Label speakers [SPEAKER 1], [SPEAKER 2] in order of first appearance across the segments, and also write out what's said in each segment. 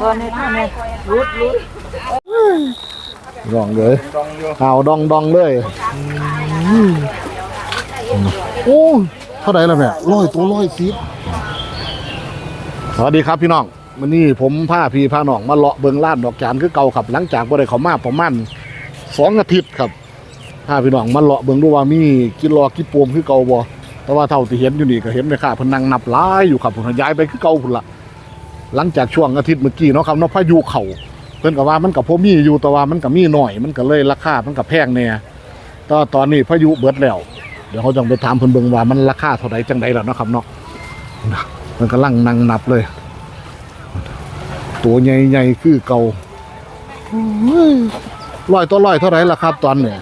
[SPEAKER 1] ตัวนี้ตัวนี้รุดรุด
[SPEAKER 2] ดองเลยข่าดองดองเลยโอ้เท่าไหร่ละแม่ร้อยตัวร้อยสิบสวัสดีครับพี่น้องวันนี้ผมพาพี่พาหนองมาเลาะเบิงลาดดอกจานคือเก่าครับหลังจากบ่ได้เขามาประมาณสองอาทิตย์ครับพาพี่น้องมาเลาะเบิงดูว่ามีกินรอกินปวมคือเก่าบ่แต่ว่าเท่าที่เห็นอยู่นี่ก็เห็นเลยค่ะพนังนับลายอยู่ครับผมย้ายไปคือเก่าพุ่นละ หลังจากช่วงอาทิตย์เมื่อกี้เนาะครับเนาะพายุเข่าเพิ่นก็ว่ามันกับพวมีอยู่แต่ว่ามันก็มีหน่อย มันก็เลยราคามันก็แพงแน่แตอนตอนนี้พายุเบิดแล้ว เดี๋ยวเขาจะไปถามเพิ่นเบิ่งว่ามันราคาเท่าใดจังใดแล้วเนาะครับเนาะมันกำลังนั่งนับเลย ตัวใหญ่ๆคือเก่าร้อยต่อร้อยเท่าไหร่ล่ะครับ ตอนเนี่ย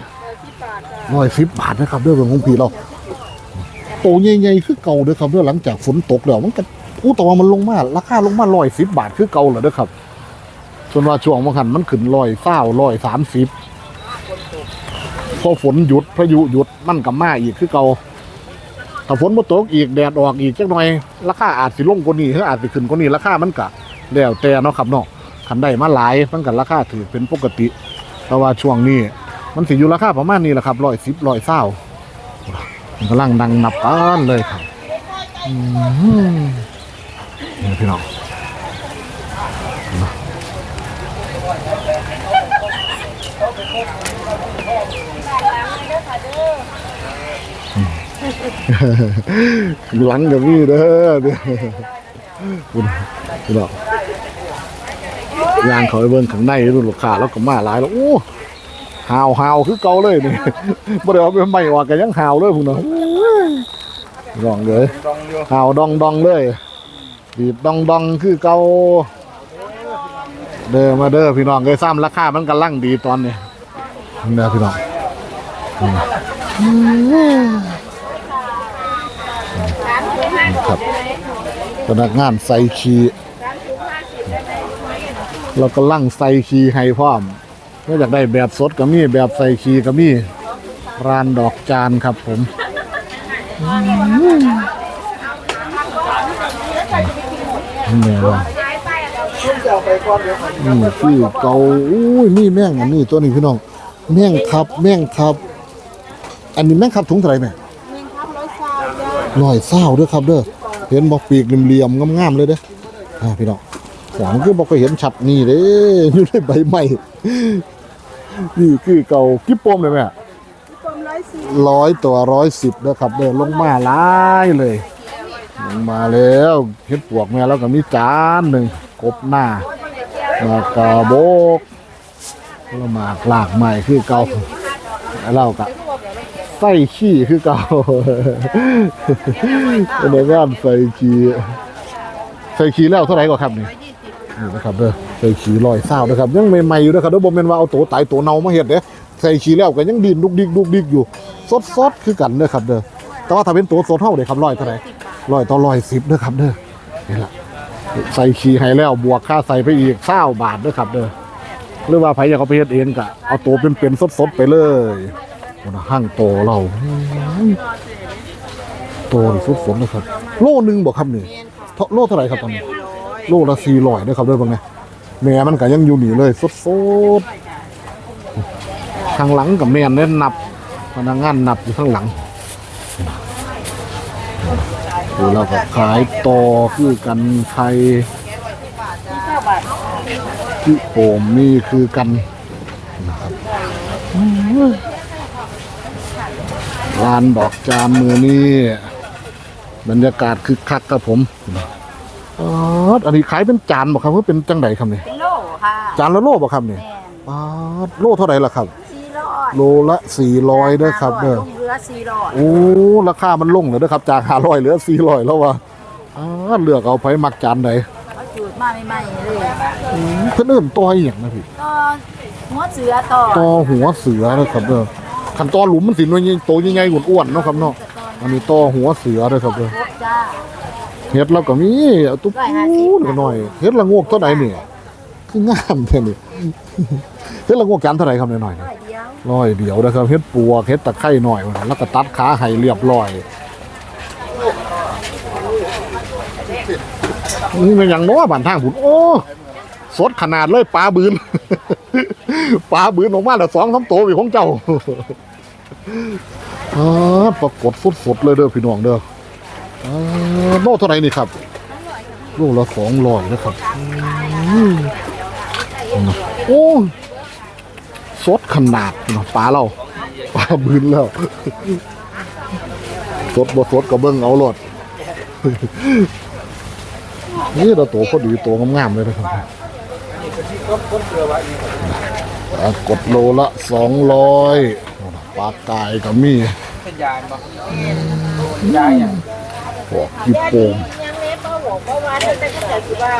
[SPEAKER 2] ร้อยสิบบาทนะครับเรื่องของพี่เราตัวใหญ่ๆคือเก่าเด้อครับเรื่องหลังจากฝนตกแล้วมันก็ อู้แต่ว่ามันลงมาราคาลงมาร้อยสิบบาทคือเก่าเหรอเด้อครับ ส่วนว่าช่วงบางหันมันขึ้นลอยเศร้าลอยสามสิบพอฝนหยุดพายุหยุดมันกับมาอีกคือเก่าถ้าฝนมาตกอีกแดดออกอีกจักหน่อยราคาอาจสิลงกว่านี้หรืออาจสิขึ้นกว่านี้ราคามันกะแล้วแต่เนาะครับเนาะคันได้มาหลายมันกับราคาถือเป็นปกติ แต่ว่าช่วงนี้ มันสิอยู่ราคาประมาณนี้แหละครับร้อยสิบร้อยเศร้ามันกำลังดังนับกันเลยครับ อืม นี่พี่น้องหลังกับพี่เด้อเด้อคุณคุณบอกยางเขาไปเบิ่งข้างในดูลูกค้าแล้วก็มาหลายแล้วโอ้หาวหาวคือเก่าเลยนี่บ่ได้เอาไปไม่ว่ากันยังหาวเลยพุ่นน่ะร้องเลยหาวดองดองเลย บีบดองดองคือเกาเด้อมาเด้อพี่น้องเคยซ้ำราคามันกำลังดีตอนนี้เด้อพี่น้องครับพนักงานใส่คีเราก็ลั่งใส่คีให้พร้อมก็อยากได้แบบสดก็มีแบบใส่คีก็มีร้านดอกจานครับผม นี่ว่านี่คือเกาอุ้ยนี่แม่งอันนี้ตัวนี้พี่น้อง แม่งครับแม่งครับ อันนี้แม่งครับถุงเท่าไหร่แม่ร้อยเศร้าเด้อครับเด้อ เห็นบอกปีกเหลี่ยมๆงามๆเลยเด้ออ่าพี่น้องสองคือบอกก็เห็นชัดนี่เด้อยู่ในใบไม้นี่คือเก่ากิ๊บปมเลยแม่ร้อยตัวร้อยสิบเด้อครับเด้อลงมาหลายเลย มาแล้วเห็ดปวกแม่แล้วก็มีจานหนึ่งกบหน้ามากระโบกแล้วหมากหลากใหม่คือเก่าแล้วเราก็ใส่ขี้คือเก่าเป็นงานใส่ขี้ใส่ขี้แล้วเท่าไหร่ก็ครับนี่นี่นะครับเด้อใส่ขี้ลอยเศร้านะครับยังใหม่ๆอยู่นะครับเด้อบ่แม่นว่าเอาตัวตายตัวเน่ามาเฮ็ดเด้ใส่ขี้แล้วก็ยังดินดุกดิกดุกดิกอยู่ สดๆคือกันเด้อครับเด้อแต่ว่าถ้าเป็นตัวสดเท่าเด้ครับร้อยเท่าไหร่ ร้อยต่อร้อยสิบเด้อครับเด้อนี่แหละใส่ขี้ให้แล้วบวกค่าใส่ไปอีก20บาทเด้อครับเด้อหรือว่าไผอยากเอาไปเฮ็ดเองก็เอาตัวเป็นๆสดๆไปเลยมันห้างโตเราโตสุดฝนนะครับ โลหนึงบอกครับนี่เท่าโลเท่าไหร่ครับตอนนี้โลละสี่ร้อยนะครับเด้วยบางไงแม่มันก็ยังอยู่หนีเลยสดสดๆข้างหลังกับแม่นเน้นนับพนักงานนับอยู่ข้างหลัง ดูเราก็ขายต่อคือกันไทยที่โอมนี่คือกันลานดอกจานมือนี่บรรยากาศคึกคักครับผมอ๋ออันนี้ขายเป็นจานบอกครับว่าเป็นจังไดครับเนี่ย
[SPEAKER 1] เป็นโลค่ะ
[SPEAKER 2] จานละโลบอกครับเนี่ย
[SPEAKER 1] แม่น
[SPEAKER 2] อ๋อโลเท่าไหร่ล่ะครับ
[SPEAKER 1] สี่ร้อย
[SPEAKER 2] โลละสี่ร้อยเด้อครับเด้อ
[SPEAKER 1] ลงเรือสี่ร้อย
[SPEAKER 2] โอ้ราคามันลงเลยเด้อครับจากห้าร้อยเหลือสี่ร้อยแล้ววะอ๋อเลือกเอาไผมักจานไหน
[SPEAKER 1] เขาจูดมาใหม่ๆเลย
[SPEAKER 2] เพิ่นเอิ่มต่ออีหยังนะพี่
[SPEAKER 1] ก็หัวเสือต่อ
[SPEAKER 2] ต่อหัวเสือนะครับเด้อขันต่อหลุมมันสิหน่วยใหญ่โตใหญ่ๆอ้วนๆเนาะครับเนาะอันนี้ต่อหัวเสือเด้อครับเด้อ
[SPEAKER 1] พบจ้า
[SPEAKER 2] เฮ็ดแล้วก็มีเอาตุ๊บ
[SPEAKER 1] ร้อยห้าสิบ
[SPEAKER 2] ก็หน่อยเฮ็ดละงวกเท่าไหร่นี่คืองามแท้นี่เฮ็ดละงวกจานเท่าไหร่ครับหน่อย
[SPEAKER 1] ร้อยเดียว
[SPEAKER 2] ๆ ร้อยเดียวนะครับเฮ็ดปัวเฮ็ดตะไคร้หน่อย แล้วก็ตัดขาให้เรียบร้อยนี่มันหยังนาะบ้านทางพุ่นโอ้สดขนาดเลยปลาบืนปลาบืนออกมาแล้วสองสามตัวอีกของเจ้าอปรากฏสดๆเลยเด้อพี่น้องเด้ออ่าโลเท่าไหร่นี่ครับโลละสองร้อยนะครับโอ้ สดขนาดน้องปลาเราปลาบืนแล้วสดบ่สดก็เบิ่งเอาโลดนี่เราตัวพอดีตัวงามๆเลยนะครับกดโลละสองร้อยปลากายก็มี
[SPEAKER 3] เป็นยายบ่ยายอย่าง
[SPEAKER 2] พวกญี่ปุ่น
[SPEAKER 1] ยังเล็บบ่บอกบ่ว่าแต่ก็จะสิว่า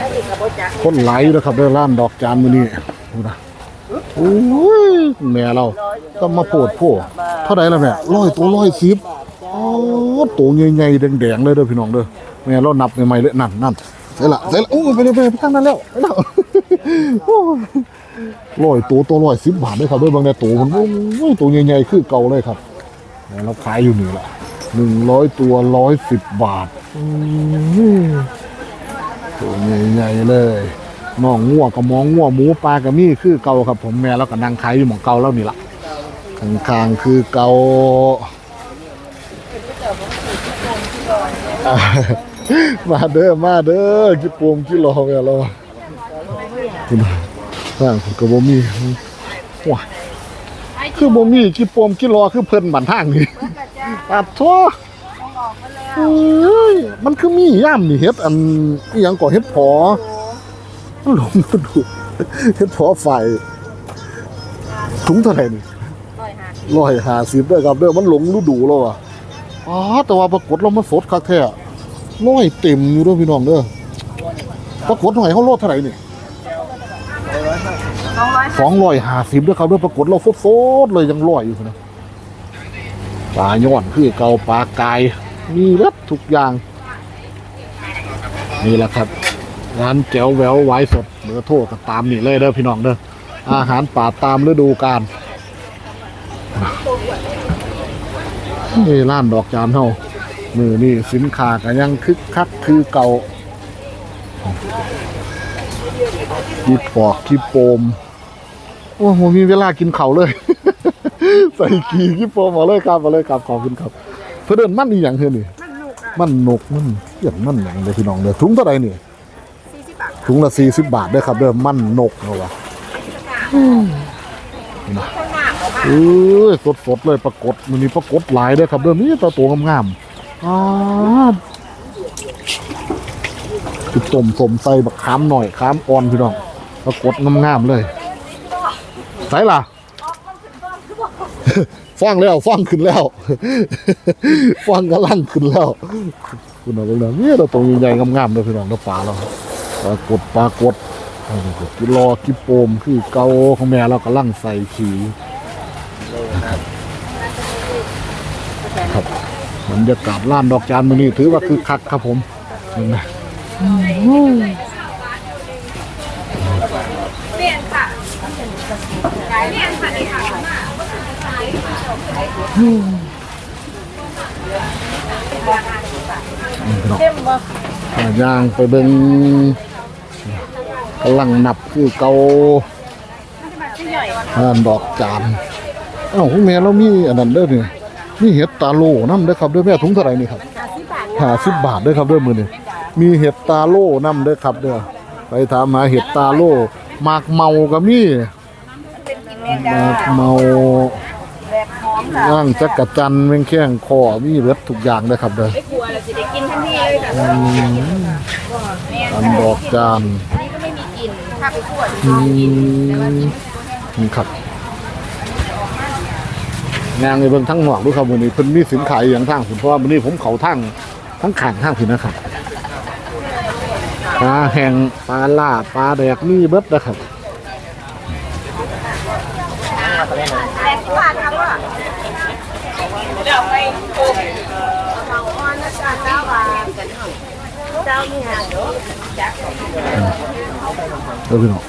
[SPEAKER 1] ถ้าสิกับบ่จัก
[SPEAKER 2] คนไหลนะครับได้ร้านดอกจานมือนี้ดูนะ โอ้ยแม่เราต้องมาโปวดพวกเท่าไหร่ละแม่ร้อยตัวร้อยสิบอ๋อตัวใหญ่ๆแดงๆเลยเด้อพี่น้องเด้อแม่เรานับใหม่ๆเลยนั่นนั่นใส่ละใส่ละโอ้ยไปเลยไปเลยไปข้างนั้นแล้วไปแล้วโอ้ยร้อยตัวตัวร้อยสิบบาทด้วยครับด้วยบางในตัวมันโอ้ยตัวใหญ่ๆคือเก่าเลยครับแล้วเราขายอยู่นี่แหละหนึ่งร้อยตัวร้อยสิบบาทอืมตัวใหญ่ๆเลย น้องงัวกับมองงัวหมูปลากระมี่คือเก่าครับ ผมแม่แล้วก็นั่งขายอยู่หมองเก่าแล้วนี่ละข้างๆคือเก่าอมาเด้อมาเด้อกี่ปวงกี่รอแม่เราคุณสร้างผมก็บ่มีว้าคือบ่มีกี่ปวงกี่รอคือเพิ่นบันทางนี่ปัดทั่วเอ้ยมันคือมีย่ามนี่เฮ็ดอันอีหยังก่อเฮ็ดพอ หลงมาดูเฮ็ดพอไฟถุงเท่าไหร่นี่ร้อยห้าสิบด้วยครับเด้อมันหลงฤดูแล้วอะอ๋อแต่ว่าปรากฏเรามาสดคักแท้ร้อยเต็มอยู่เด้วยพี่น้องเด้อปรากฏหน่อยเขาโลดเท่าไหร่นี่
[SPEAKER 1] 200
[SPEAKER 2] สองร้อยห้าสิบด้วยครับเด้อปรากฏเราโฟดๆเลยยังร้อยอยู่นะปลาย้อนคือเกาปลากายมีรัดทุกอย่าง นี่แหละครับ ร้านแจ๋วแววไว้สดเบอร์โทรก็ตามนี่เลยเด้อพี่น้องเด้ออาหารป่าตามฤดูกาลนี่ร้านดอกจานเฮามือนี่สินค้าก็ยังคึกคักคือเก่าขี้ปอกขี้โปมโอ้โหมีเวลากินเข่าเลย ใส่ขี้ขี้โปมมาเลยครับมาเลยครับขอบคุณครับ เพื่อนเดินมันอีหยังเธอนี่มันนกมันเกี่ยงมันหยังเลยพี่น้องเด้อถุงเท่าไหร่นี่ ถุงละสี่สิบบาทเด้อครับเด้อมันนกเอาวะอืมนี่นะเอ้ยสดสดๆเลยปรากฏมันมีปรากฏหลายเด้อครับเด้อนี่ตัวตัวงามๆอ่าคือต้มสมใส่บักขามหน่อยขามอ่อนพี่น้องปรากฏงามๆเลยใส่ล่ะฟังแล้วฟังขึ้นแล้วฟังกำลังขึ้นแล้วคุณเอาไปเลยเนี่ยเราตรงใหญ่ๆงามๆเลยพี่น้องเราปลาเรา ปลากดปลากดอันนี้ก็กิโลกิโปมคือเกาของแม่เรากำลังใส่ขีนะครับครับบรรยากาศล้านดอกจานมือนี้ถือว่าคือคักครับผมเห็นไหม
[SPEAKER 1] เปลี่ยนค่ะขายเปลี่ยนค่ะนี่ค่ะเข้มบ่
[SPEAKER 2] อ่าย่างไปเบิ่ง กำลังนับคือเกาล้านดอกจานอ้าวคุณแม่เรามีอันนั้นเด้อนี่มีเห็ดตาโลน้ำเด้อครับเด้อแม่ถุงเท่าไหร่นี่ครับห้าสิบบาทด้วยครับด้วยมือนี่มีเห็ดตาโล่นำด้วยครับเด้อไปถามหาเห็ดตาโล่หมากเมาก็มีมากเมา
[SPEAKER 1] แบบหอมค่ะ
[SPEAKER 2] ย่างจักระจันแมงแข้งคอมีเบิดทุกอย่างเลยครับเด้อ
[SPEAKER 1] ไม่กลัวเราจะได้กินทันทีเลยค่ะ
[SPEAKER 2] อันดอกจาน
[SPEAKER 1] อันนี้ก็ไม่มีกลิ่นถ้าไปคั่ว
[SPEAKER 2] อืมนี่ครับงานในเบิ่งทั้งหนอกด้วยครับวันนี้เพิ่นมีสินขายอย่างทางผมเพราะว่าวันนี้ผมเขาทั้งทั้งขางทั้งผิดนะครับปลาแห้งปลาล่าปลาแดกมีเบิดนะครับ
[SPEAKER 1] แปดสิบบาทครับว่าเดี๋ยวไปโอ้เขาอ้อนนะจ๊ะเจ้าบาเจ้านี่ค่ะ
[SPEAKER 2] เออพี่น้อง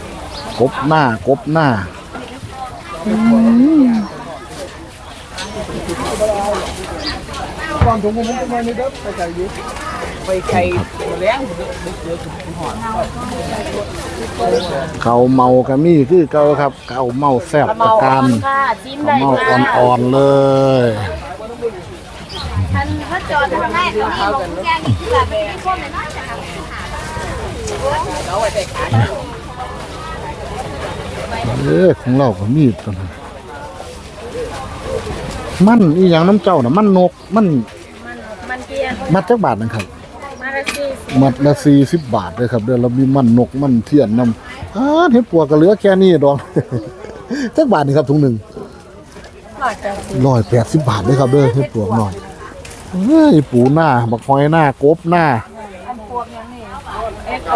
[SPEAKER 2] กบหน้ากบหน้า
[SPEAKER 3] ก่อนถุงผมจะมานี่เด้อไปใส่ยุไปใส่แรงเขา
[SPEAKER 2] เมาก็มีคือเกาครับเขาเมาแซ่บตะการเขาเมาอ่อนๆเลย
[SPEAKER 1] ท่านพระจอดทางแรกก็มีของแกงที่แบบเป็นพวกน้อยนะคะ
[SPEAKER 2] เอ้ของเราก็มีตัวนั้นมันอีหยังน้ำเจ้าน่ะมันนกมัน
[SPEAKER 1] มันมันเกียร์
[SPEAKER 2] มัดจักบาทนึงครับ
[SPEAKER 1] มาละสี่สิบ
[SPEAKER 2] มัดละสี่สิบบาทเลยครับเดือนเรามีมันนกมันเทียนน้ำอ่าเห็ดปัวก็เหลือแค่นี้ดอกจักบาทนี่ครับถุงหนึ่ง
[SPEAKER 1] หน่อยจะ
[SPEAKER 2] ร้อยแปดสิบบาทเลยครับเด้อเห็ดปวกหน่อยเฮ้ยปูหน้าบักหอยหน้ากบหน้า
[SPEAKER 1] อันพวกยั งนี่เอ็กซ์ก่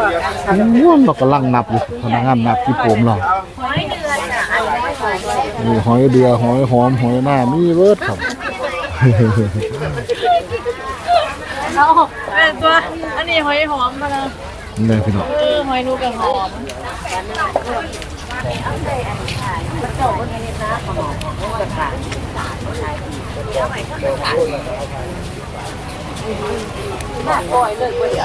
[SPEAKER 1] อน
[SPEAKER 2] ง่วงเรากำลังนับอยู่พนักงานนับที่โปมเรา
[SPEAKER 1] หอยเดือนอะอันนี้หอย
[SPEAKER 2] มีหอยเดือหอยหอมหอยหน้ามีเบิดครับ
[SPEAKER 1] เอาเป็นตัวอันนี้หอยหอมมาเลย
[SPEAKER 2] นี่พี่น้อง
[SPEAKER 1] เออหอ มากบ่อยเลยบ่ได้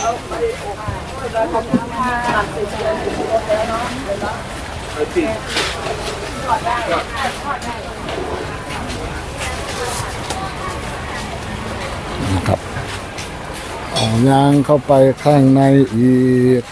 [SPEAKER 1] เอาไปไปติด
[SPEAKER 2] นะครับเอายางเข้าไปข้างในอีก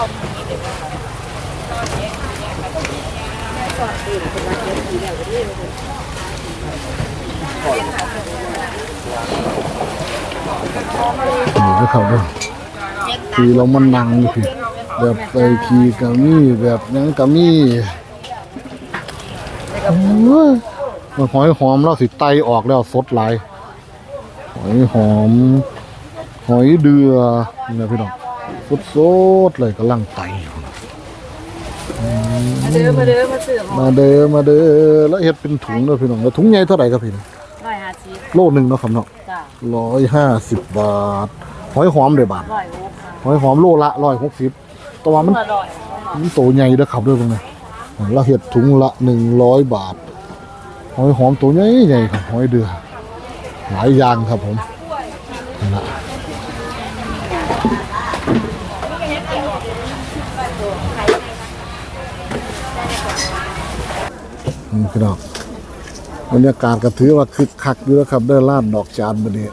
[SPEAKER 2] นี่ก็เขาด้วยทีเรามันนังอยู่พี่แบบไปขี่กามี่แบบหยังกามี่มันหอยหอมเราสิไตออกแล้วสดหลายหอยหอม หอยเดือนี่นะพี่น้อง สดสดๆเลยกำลังไตอยู่
[SPEAKER 1] มาเด้อมาเด้อมาเสื่อม
[SPEAKER 2] มาเด้อมาเด้อแล้วเฮ็ดเป็นถุงเด้อพี่น้องแล้วถุงใหญ่เท่าไหร่ครับพี่
[SPEAKER 1] ร้อยห้าสิบ
[SPEAKER 2] โลหนึงเนาะครับเนาะ
[SPEAKER 1] จ้ะ
[SPEAKER 2] ร้อยห้าสิบบาทหอยหอมเลยบาท
[SPEAKER 1] ร้อยหกค่ะ
[SPEAKER 2] หอยหอมโลละร้อยหกสิบตัวมัน
[SPEAKER 1] อร่อย
[SPEAKER 2] มันโตใหญ่เด้อครับเด้อตรงนี้เราเห็ดถุงละหนึ่งร้อยบาทหอยหอมตัวใหญ่ใหญ่ครับหอยเดือหลายอย่างครับผม นี่พี่น้องบรรยากาศก็ถือว่าคึกคักอยู่แล้วครับได้ลาดดอกจานมาเนี่ย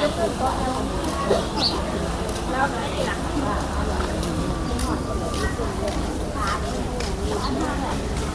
[SPEAKER 1] Thank you.